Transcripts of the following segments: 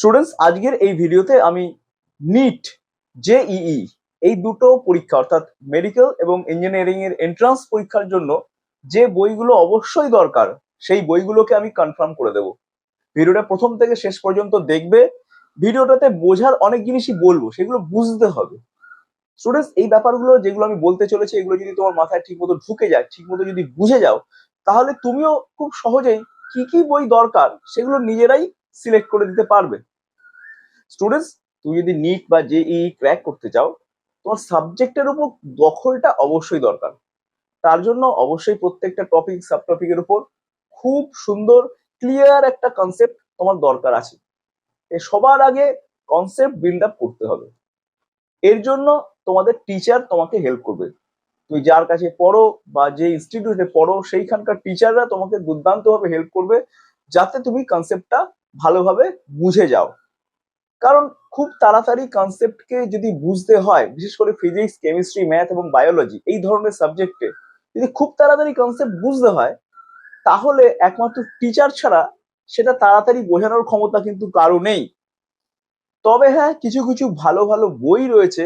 Students আজকের এই ভিডিওতে আমি নিট জেইই এই দুটো পরীক্ষা, অর্থাৎ মেডিকেল এবং ইঞ্জিনিয়ারিং এর এন্ট্রান্স পরীক্ষার জন্য যে বইগুলো অবশ্যই দরকার, সেই বইগুলোকে আমি কনফার্ম করে দেব। ভিডিওটা প্রথম থেকে শেষ পর্যন্ত দেখবে। ভিডিওটাতে বোঝার অনেক জিনিসই বলব, সেগুলো বুঝতে হবে। স্টুডেন্টস এই ব্যাপারগুলো যেগুলো আমি বলতে চলেছি, এগুলো যদি তোমার মাথায় ঠিকমতো ঢুকে যায়, ঠিকমতো যদি বুঝে যাও, তাহলে তুমিও খুব সহজেই কি কি বই দরকার, সেগুলো নিজেরাই সিলেক্ট করে দিতে পারবে। স্টুডেন্টস তুমি যদি নিট বা জেই ক্র্যাক করতে চাও, তোমার সাবজেক্টের উপর দখলটা অবশ্যই দরকার। তার জন্য অবশ্যই প্রত্যেকটা টপিক সাব টপিকের উপর খুব সুন্দর ক্লিয়ার একটা কনসেপ্ট তোমার দরকার আছে। সবার আগে কনসেপ্ট বিল্ড আপ করতে হবে। এর জন্য তোমাদের টিচার তোমাকে হেল্প করবে। তুমি যার কাছে পড়ো বা যে ইনস্টিটিউটে পড়ো, সেইখানকার টিচাররা তোমাকে দুর্দান্তভাবে হেল্প করবে, যাতে তুমি কনসেপ্টটা ভালোভাবে বুঝে যাও। কারণ খুব তাড়াতাড়ি কনসেপ্টকে যদি বুঝতে হয়, বিশেষ করে ফিজিক্স কেমিস্ট্রি ম্যাথ এবং বায়োলজি এই ধরনের সাবজেক্টে যদি খুব তাড়াতাড়ি কনসেপ্ট বুঝতে হয়, তাহলে একমাত্র টিচার ছাড়া সেটা তাড়াতাড়ি বোঝানোর ক্ষমতা কিন্তু কারও নেই। তবে হ্যাঁ কিছু কিছু ভালো ভালো বই রয়েছে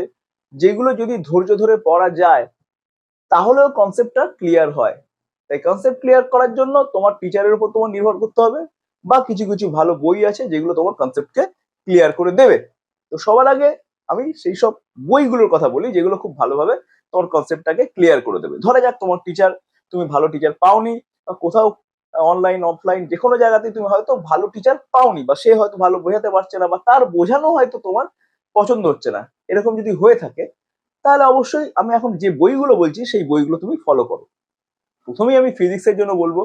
যেগুলো যদি ধৈর্য ধরে পড়া যায়, তাহলেও কনসেপ্টটা ক্লিয়ার হয়। তাই কনসেপ্ট ক্লিয়ার করার জন্য তোমার টিচারের উপর তোমার নির্ভর করতে হবে বা কিছু কিছু ভালো বই আছে যেগুলো তোমার কনসেপ্টকে ক্লিয়ার করে দেবে। তো সবার আগে আমি সেই সব বইগুলোর কথা বলি, যেগুলো খুব ভালোভাবে তোমার কনসেপ্টটাকে ক্লিয়ার করে দেবে। ধরা যাক তোমার টিচার তুমি ভালো টিচার পাওনি, বা কোথাও অনলাইন অফলাইন যে কোনো জায়গাতে তুমি হয়তো ভালো টিচার পাওনি, বা সে হয়তো ভালো বোঝাতে পারছে না, বা তার বোঝানো হয়তো তোমার পছন্দ হচ্ছে না। এরকম যদি হয়ে থাকে, তাহলে অবশ্যই আমি এখন যে বইগুলো বলছি, সেই বইগুলো তুমি ফলো করো। প্রথমেই আমি ফিজিক্সের জন্য বলব।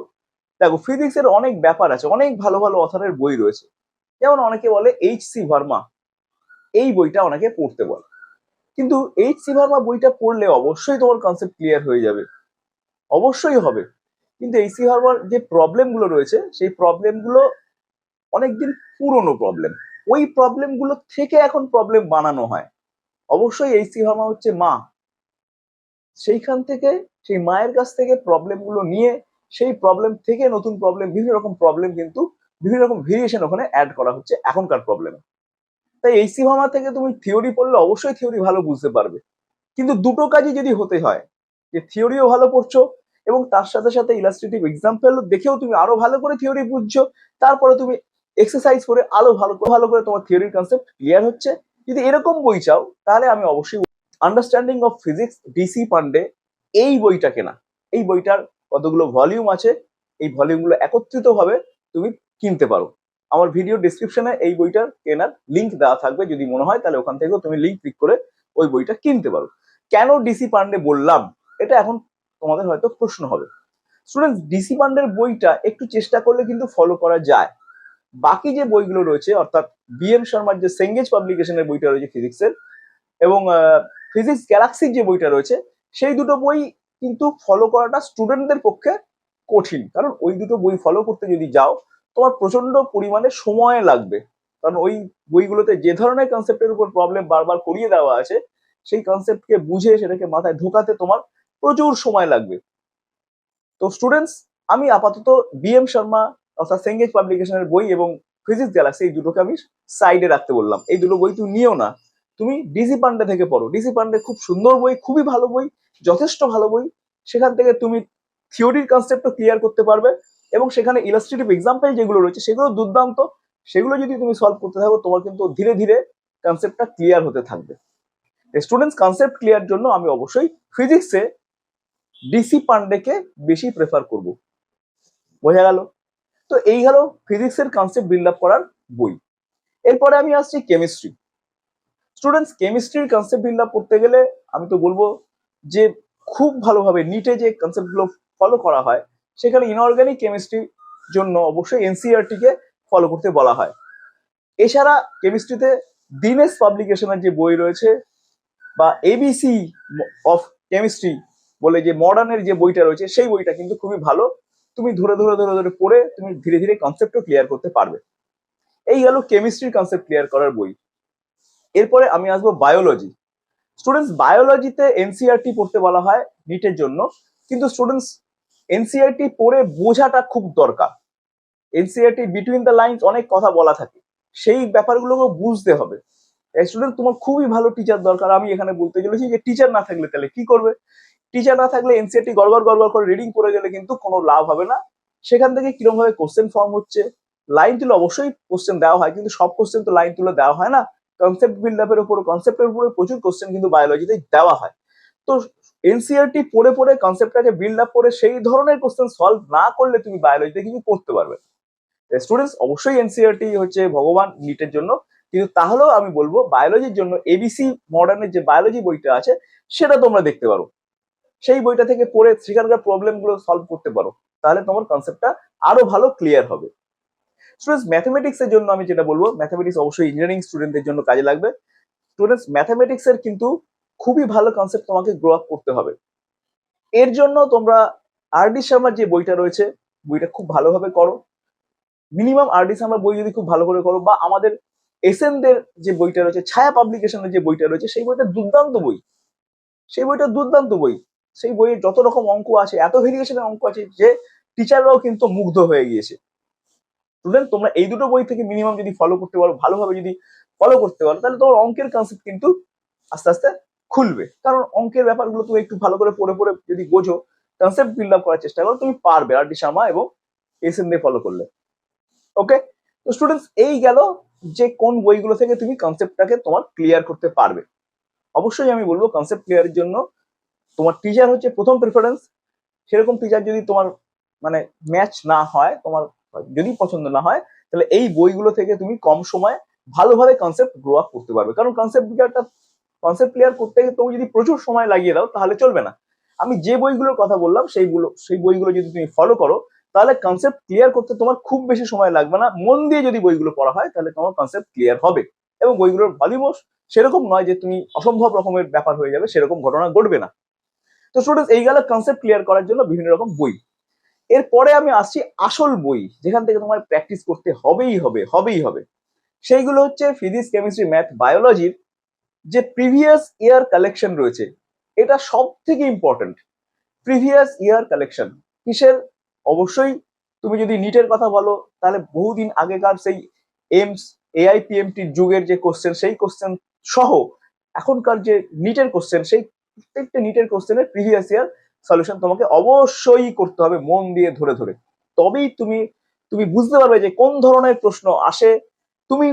দেখো ফিজিক্সের অনেক ব্যাপার আছে, অনেক ভালো ভালো অথারের বই রয়েছে। যেমন অনেকে বলে এইচ সি ভার্মা এই বইটা অনেকে পড়তে বলে। কিন্তু এইচ সি ভার্মা বইটা পড়লে অবশ্যই তোমার কনসেপ্ট ক্লিয়ার হয়ে যাবে। অবশ্যই হবে। কিন্তু এইচ সি ভার্মার যে প্রবলেমগুলো রয়েছে, সেই প্রবলেমগুলো অনেকদিন পুরনো প্রবলেম ওই প্রবলেমগুলো থেকে এখন প্রবলেম বানানো হয়। অবশ্যই এইচ সি ভার্মা হচ্ছে মা। সেইখান থেকে, সেই মায়ের কাছ থেকে প্রবলেমগুলো নিয়ে, সেই প্রবলেম থেকে নতুন প্রবলেম বিভিন্ন রকম প্রবলেম কিন্তু বিভিন্ন রকম ভেরিয়েশন ওখানে অ্যাড করা হচ্ছে এখনকার প্রবলেমে তাই এই সি ভার্মা থেকে তুমি থিওরি পড়লে অবশ্যই থিওরি ভালো বুঝতে পারবে। কিন্তু দুটো কাজই যদি হতে হয়, যে থিওরিও ভালো পড়ছো এবং তার সাথে সাথে ইলাস্ট্রেটিভ এক্সাম্পল দেখেও তুমি আরও ভালো করে থিওরি বুঝছ, তারপরে তুমি এক্সারসাইজ করে আরও ভালো ভালো করে তোমার থিওরির কনসেপ্ট ক্লিয়ার হচ্ছে। যদি এরকম বই চাও, তাহলে আমি অবশ্যই understanding of physics DC Pandey এই বইটা কেনা। এই বইটার কতগুলো ভলিউম আছে, এই ভলিউমগুলো একত্রিতভাবে তুমি কিনতে পারো। আমার ভিডিও ডিসক্রিপশনে এই বইটার কেনার লিঙ্ক দেওয়া থাকবে। যদি মনে হয়, তাহলে ওখান থেকেও তুমি লিঙ্ক ক্লিক করে ওই বইটা কিনতে পারো। কেন ডিসি পান্ডে বললাম? এটা এখন তোমাদের হয়তো প্রশ্ন হবে। স্টুডেন্টস ডিসি পান্ডের বইটা একটু চেষ্টা করলে কিন্তু ফলো করা যায়। বাকি যে বইগুলো রয়েছে, অর্থাৎ বিএম শর্মার যে সেঙ্গেজ পাবলিকেশনের বইটা রয়েছে ফিজিক্সের এবং ফিজিক্স গ্যালাক্সির যে বইটা রয়েছে, সেই দুটো বই কিন্তু ফলো করাটা স্টুডেন্টদের পক্ষে কঠিন। কারণ ওই দুটো বই ফলো করতে যদি যাও তোমার প্রচণ্ড পরিমাণে সময় লাগবে। কারণ ওই বইগুলোতে যে ধরনের কনসেপ্টের উপর প্রবলেম বারবার করিয়ে দেওয়া আছে, সেই কনসেপ্টকে বুঝে সেটাকে মাথায় ঢোকাতে তোমার প্রচুর সময় লাগবে। তো স্টুডেন্টস আমি আপাতত বিএম শর্মা অর্থাৎ সেঙ্গেজ পাবলিকেশনের বই এবং ফিজিক্স গ্যালাক্সি এই দুটোকে আমি সাইডে রাখতে বললাম। এই দুটো বই তুমি নিও না। তুমি ডিসি পান্ডে থেকে পড়ো। ডিসি পান্ডে খুব সুন্দর বই, খুবই ভালো বই, যথেষ্ট ভালো বই। সেখান থেকে তুমি থিওরির কনসেপ্টও ক্লিয়ার করতে পারবে। এবং সেখানে ইলাস্ট্রেটিভ এক্সাম্পল যেগুলো রয়েছে, সেগুলো দুর্দান্ত। সেগুলো যদি তুমি সলভ করতে থাকো, তোমার কিন্তু ধীরে ধীরে কনসেপ্টটা ক্লিয়ার হতে থাকবে। স্টুডেন্টস কনসেপ্ট ক্লিয়ার জন্য আমি অবশ্যই ফিজিক্সে ডিসি পান্ডেকে বেশি প্রেফার করব। বোঝা গেল? তো এই গেল ফিজিক্সের কনসেপ্ট বিল্ড আপ করার বই। এরপরে আমি আসছি কেমিস্ট্রি স্টুডেন্টস কেমিস্ট্রির কনসেপ্ট বিল্ড আপ করতে গেলে আমি তো বলব যে খুব ভালোভাবে নিটে যে কনসেপ্টগুলো ফলো করা হয় সেখানে ইনঅর্গানিক কেমিস্ট্রির জন্য অবশ্যই এনসিআরটি কে ফলো করতে বলা হয়। এছাড়া কেমিস্ট্রিতে দিনেশ পাবলিকেশনের যে বই রয়েছে বা এবিসি অফ কেমিস্ট্রি বলে যে মডার্নের যে বইটা রয়েছে সেই বইটা কিন্তু খুবই ভালো। তুমি ধরে ধরে ধরে ধরে পড়ে তুমি ধীরে ধীরে কনসেপ্টও ক্লিয়ার করতে পারবে। এই গেল কেমিস্ট্রির কনসেপ্ট ক্লিয়ার করার বই। এরপরে আমি আসব বায়োলজি স্টুডেন্টস বায়োলজিতে এনসিআরটি পড়তে বলা হয় নিটের জন্য। কিন্তু স্টুডেন্টস এনসিআরটি পড়ে বোঝাটা খুব দরকার। এনসিআরটি বিটুইন দ্য লাইন্স অনেক কথা বলা থাকে। সেই ব্যাপারগুলোকে বুঝতে হবে। স্টুডেন্ট তোমার খুবই ভালো টিচার দরকার। আমি এখানে বলতে চলেছি যে টিচার না থাকলে তাহলে কি করবে? টিচার না থাকলে এনসিআরটি গড়গড় গড়গড় করে রিডিং করে গেলে কিন্তু কোনো লাভ হবে না। সেখান থেকে কীরকম ভাবে কোশ্চেন ফর্ম হচ্ছে? লাইন তুলে অবশ্যই কোশ্চেন দেওয়া হয়, কিন্তু সব কোশ্চেন তো লাইন তুলে দেওয়া হয় না। কনসেপ্ট বিল্ড আপের উপর কনসেপ্টের উপরে প্রচুর কোশ্চেন কিন্তু বায়োলজিতে দেওয়া হয়। তো এনসিআরটি পড়ে পড়ে কনসেপ্টটাকে বিল্ড আপ করে সেই ধরনের কোশ্চেন সলভ না করলে তুমি বায়োলজিতে কিছু করতে পারবে স্টুডেন্টস অবশ্যই এনসিআরটি হচ্ছে ভগবান নিটের জন্য। কিন্তু তাহলেও আমি বলব বায়োলজির জন্য এবিসি মডার্নের যে বায়োলজি বইটা আছে, সেটা তোমরা দেখতে পারো। সেই বইটা থেকে পড়ে সেখানকার প্রবলেমগুলো সলভ করতে পারো। তাহলে তোমার কনসেপ্টটা আরও ভালো ক্লিয়ার হবে। স্টুডেন্টস ম্যাথমেটিক্স এর জন্য আমি যেটা বলব ম্যাথমেটিক্স অবশ্যই ইঞ্জিনিয়ারিং স্টুডেন্টদের জন্য কাজে লাগবে। স্টুডেন্টস ম্যাথমেটিক্স এর কিন্তু খুবই ভালো কনসেপ্ট তোমাকে গ্রো আপ করতে হবে। এর জন্য তোমরা আরডি শর্মার যে বইটা রয়েছে, বইটা খুব ভালোভাবে করো। মিনিমাম আরডি শর্মার বই যদি খুব ভালো করে করো বা আমাদের এসএনদের যে বইটা রয়েছে ছায়া পাবলিকেশনের যে বইটা রয়েছে, সেই বইটা দুর্দান্ত বই। সেই বইটা দুর্দান্ত বই। সেই বইয়ে যত রকম অঙ্ক আছে, এত ভেরিয়েশনের অঙ্ক আছে যে টিচাররাও কিন্তু মুগ্ধ হয়ে গিয়েছে। স্টুডেন্ট তোমরা এই দুটো বই থেকে মিনিমাম যদি ফলো করতে পারো, ভালোভাবে যদি ফলো করতে পারো, তাহলে তোমার অঙ্কের কনসেপ্ট কিন্তু আস্তে আস্তে খুলবে। কারণ অঙ্কের ব্যাপারগুলো তুমি একটু ভালো করে পড়ে পড়ে যদি বোঝো কনসেপ্ট বিল্ড আপ করার চেষ্টা করো, তুমি পারবে আর ডি শর্মা এবং এস দিয়ে ফলো করলে। ওকে তো স্টুডেন্টস এই গেল যে কোন বইগুলো থেকে তুমি কনসেপ্টটাকে তোমার ক্লিয়ার করতে পারবে। অবশ্যই আমি বলব কনসেপ্ট ক্লিয়ারের জন্য তোমার টিচার হচ্ছে প্রথম প্রেফারেন্স সেরকম টিচার যদি তোমার মানে ম্যাচ না হয়, তোমার যদি পছন্দ না হয়, তাহলে এই বইগুলো থেকে তুমি কম সময়ে ভালোভাবে কনসেপ্ট গ্রো আপ করতে পারবে। কারণ কনসেপ্ট ক্লিয়ারটা কনসেপ্ট ক্লিয়ার করতে তুমি যদি প্রচুর সময় লাগিয়ে দাও, তাহলে চলবে না। আমি যে বইগুলোর কথা বললাম, সেইগুলো, সেই বইগুলো যদি তুমি ফলো করো, তাহলে কনসেপ্ট ক্লিয়ার করতে তোমার খুব বেশি সময় লাগবে না। মন দিয়ে যদি বইগুলো পড়া হয়, তাহলে তোমার কনসেপ্ট ক্লিয়ার হবে। এবং বইগুলোর ভলিউমস সেরকম নয় যে তুমি অসম্ভব রকমের ব্যাপার হয়ে যাবে, সেরকম ঘটনা ঘটবে না। তো স্টুডেন্টস এই গেল কনসেপ্ট ক্লিয়ার করার জন্য বিভিন্ন রকম বই। এরপরে আমি আসছি আসল বই, যেখান থেকে তোমার প্র্যাকটিস করতে হবেই হবে হবেই হবে। সেইগুলো হচ্ছে ফিজিক্স কেমিস্ট্রি ম্যাথ বায়োলজির যে প্রিভিয়াস ইয়ার কালেকশন রয়েছে, এটা সব থেকে ইম্পর্টেন্ট প্রিভিয়াস ইয়ার কালেকশন কিসের? অবশ্যই তুমি যদি নিটের কথা বলো, তাহলে বহুদিন আগেকার সেই এমস এআইপিএমটি যুগের যে কোশ্চেন সেই কোশ্চেন সহ এখনকার যে নিটের কোশ্চেন সেই প্রত্যেকটা নিটের কোশ্চেনের প্রিভিয়াস ইয়ার সলিউশন তোমাকে অবশ্যই করতে হবে মন দিয়ে ধরে ধরে। তবেই তুমি তুমি বুঝতে পারবে যে কোন ধরনের প্রশ্ন আসে, তুমি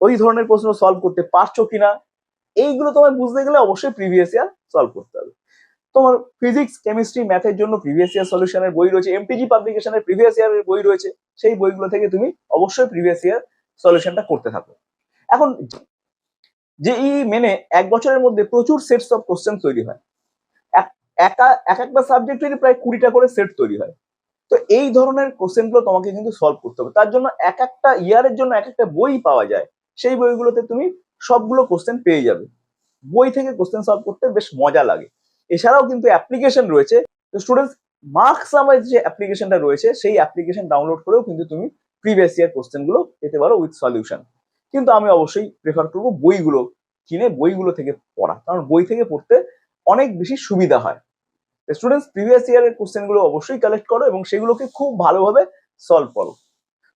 ওই ধরনের প্রশ্ন সলভ করতে পারছ কিনা। এইগুলো তোমায় বুঝতে গেলে অবশ্যই প্রিভিয়াস ইয়ার সলভ করতে হবে। তোমার ফিজিক্স কেমিস্ট্রি ম্যাথের জন্য প্রিভিয়াস ইয়ার সলিউশনের বই রয়েছে এমপিজি পাবলিকেশনের প্রিভিয়াস ইয়ারের বই রয়েছে, সেই বইগুলো থেকে তুমি অবশ্যই প্রিভিয়াস ইয়ার সলিউশনটা করতে থাকো। এখন জেই মেনে এক বছরের মধ্যে প্রচুর সেটস অফ কোশ্চেন তৈরি হয়। এক- একা এক একটা সাবজেক্টেরই প্রায় কুড়িটা করে সেট তৈরি হয়। তো এই ধরনের কোশ্চেনগুলো তোমাকে কিন্তু সলভ করতে হবে। তার জন্য এক একটা ইয়ারের জন্য এক একটা বই পাওয়া যায়। সেই বইগুলোতে তুমি সবগুলো কোশ্চেন পেয়ে যাবে। বই থেকে কোশ্চেন সলভ করতে বেশ মজা লাগে। এছাড়াও কিন্তু অ্যাপ্লিকেশন রয়েছে। তো স্টুডেন্টস মার্কস আমার যে অ্যাপ্লিকেশনটা রয়েছে, সেই অ্যাপ্লিকেশন ডাউনলোড করেও কিন্তু তুমি প্রিভিয়াস ইয়ার কোশ্চেনগুলো পেতে পারো উইথ সলিউশন কিন্তু আমি অবশ্যই প্রেফার করব বইগুলো কিনে বইগুলো থেকে পড়া। কারণ বই থেকে পড়তে অনেক বেশি সুবিধা হয়। স্টুডেন্টস প্রিভিয়াস ইয়ারের কোশ্চেনগুলো অবশ্যই কালেক্ট করো এবং সেগুলোকে খুব ভালোভাবে সলভ করো।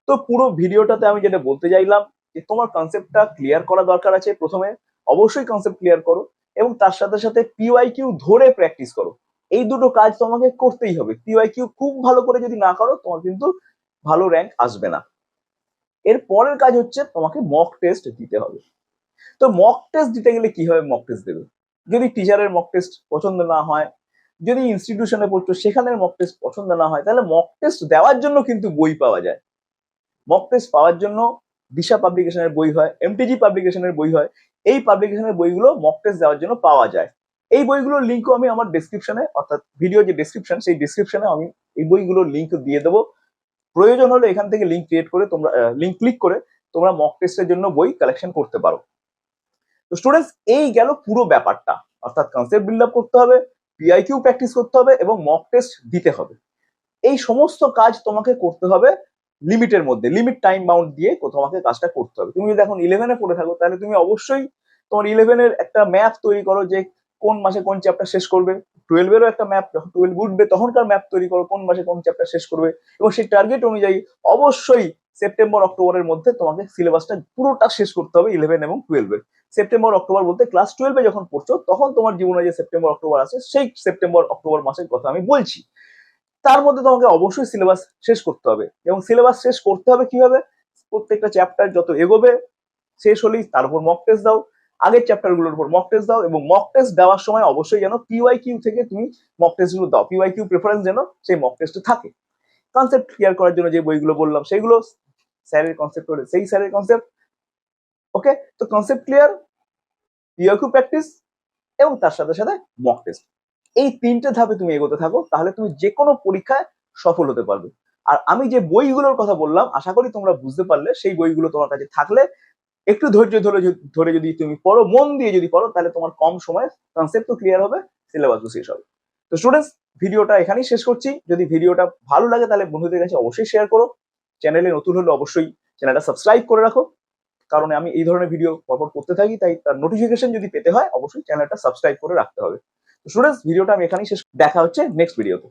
তো পুরো ভিডিওটাতে আমি যেটা বলতে চাইলাম যে তোমার কনসেপ্টটা ক্লিয়ার করা দরকার আছে প্রথমে। অবশ্যই কনসেপ্ট ক্লিয়ার করো এবং তার সাথে সাথে পিওয়াই কিউ ধরে প্র্যাকটিস করো। এই দুটো কাজ তোমাকে করতেই হবে। পিওয়াই কিউ খুব ভালো করে যদি না করো, তোমার কিন্তু ভালো র্যাঙ্ক আসবে না। এর পরের কাজ হচ্ছে তোমাকে মক টেস্ট দিতে হবে। তো মক টেস্ট দিতে গেলে কীভাবে মক টেস্ট দেবে? যদি টিচারের মক টেস্ট পছন্দ না হয়, যদি ইনস্টিটিউশনে পড়ছো, সেখানের মক টেস্ট পছন্দ না হয়, তাহলে মক টেস্ট দেওয়ার জন্য কিন্তু বই পাওয়া যায়। মক টেস্ট পাওয়ার জন্য দিশা পাবলিকেশনের বই হয় এমটিজি পাবলিকেশনের বই হয়, এই পাবলিকেশনের বইগুলো মক টেস্ট দেওয়ার জন্য পাওয়া যায়। এই বইগুলোর লিঙ্কও আমি আমার ডেসক্রিপশনে অর্থাৎ ভিডিও যে ডেসক্রিপশন সেই ডেসক্রিপশনে আমি এই বইগুলোর লিঙ্ক দিয়ে দেবো। প্রয়োজন হলে এখান থেকে লিঙ্ক ক্রিয়েট করে তোমরা লিঙ্ক ক্লিক করে তোমরা মক টেস্টের জন্য বই কালেকশন করতে পারো। তো স্টুডেন্টস এই গেল পুরো ব্যাপারটা। অর্থাৎ কনসেপ্ট বিল্ড আপ করতে হবে পিআইকিউ প্র্যাকটিস করতে হবে এবং মক টেস্ট দিতে হবে। এই সমস্ত কাজ তোমাকে করতে হবে লিমিটের মধ্যে লিমিট টাইম বাউন্ড দিয়ে তোমাকে কাজটা করতে হবে। তুমি যদি এখন ইলেভেনে পড়ে থাকো, তাহলে তুমি অবশ্যই তোমার ইলেভেনের একটা ম্যাপ তৈরি করো যে কোন মাসে কোন চ্যাপ্টার শেষ করবে। টুয়েলভেরও একটা ম্যাপ যখন টুয়েলভ উঠবে, তখনকার ম্যাপ তৈরি করো কোন মাসে কোন চ্যাপ্টার শেষ করবে। এবং সেই টার্গেট অনুযায়ী অবশ্যই সেপ্টেম্বর অক্টোবরের মধ্যে তোমাকে সিলেবাসটা পুরোটা শেষ করতে হবে ইলেভেন এবং টুয়েলভের সেপ্টেম্বর অক্টোবর বলতে ক্লাস টুয়েলভে যখন পড়ছো, তখন তোমার জীবনে যে সেপ্টেম্বর অক্টোবর আছে, সেই সেপ্টেম্বর অক্টোবর মাসের কথা আমি বলছি। তার মধ্যে তোমাকে অবশ্যই সিলেবাস শেষ করতে হবে। এবং সিলেবাস শেষ করতে হবে কীভাবে? প্রত্যেকটা চ্যাপ্টার যত এগোবে, শেষ হলেই তার উপর মক টেস্ট দাও। আগের চ্যাপ্টারগুলোর উপর মক টেস্ট দাও এবং মক টেস্ট দেওয়ার সময় অবশ্যই যেন পিওয়াই কিউ থেকে তুমি মক টেস্টগুলো দাও। পিওয়াই কিউ প্রেফারেন্স যেন সেই মক টেস্টে থাকে। কনসেপ্ট ক্লিয়ার করার জন্য যে বইগুলো বললাম সেইগুলো স্যারের কনসেপ্ট করে সেই স্যারের কনসেপ্ট ওকে তো concept clear P Y Q practice এবং তার সাথে সাথে মক টেস্ট এই তিনটে ধাপে তুমি এগোতে থাকো, তাহলে তুমি যে কোনো পরীক্ষায় সফল হতে পারবে। আর আমি যে বইগুলোর কথা বললাম, আশা করি তোমরা বুঝতে পারলে, সেই বইগুলো তোমার কাছে থাকলে একটু ধৈর্য ধরে ধরে যদি তুমি পড়ো, মন দিয়ে যদি পড়ো, তাহলে তোমার কম সময়ে কনসেপ্ট তো ক্লিয়ার হবে সিলেবাসও শেষ হবে। তো স্টুডেন্টস ভিডিওটা এখানেই শেষ করছি। যদি ভিডিওটা ভালো লাগে, তাহলে বন্ধুদের কাছে অবশ্যই শেয়ার করো। চ্যানেলে নতুন হলে অবশ্যই চ্যানেলটা সাবস্ক্রাইব করে রাখো। কারণ আমি এই ধরনের ভিডিও পরপর করতে থাকি, তাই তার নোটিফিকেশন যদি পেতে হয়, অবশ্যই চ্যানেলটা সাবস্ক্রাইব করে রাখতে হবে। স্টুডেন্টস ভিডিওটা আমি এখানেই শেষ। দেখা হচ্ছে নেক্সট ভিডিওতে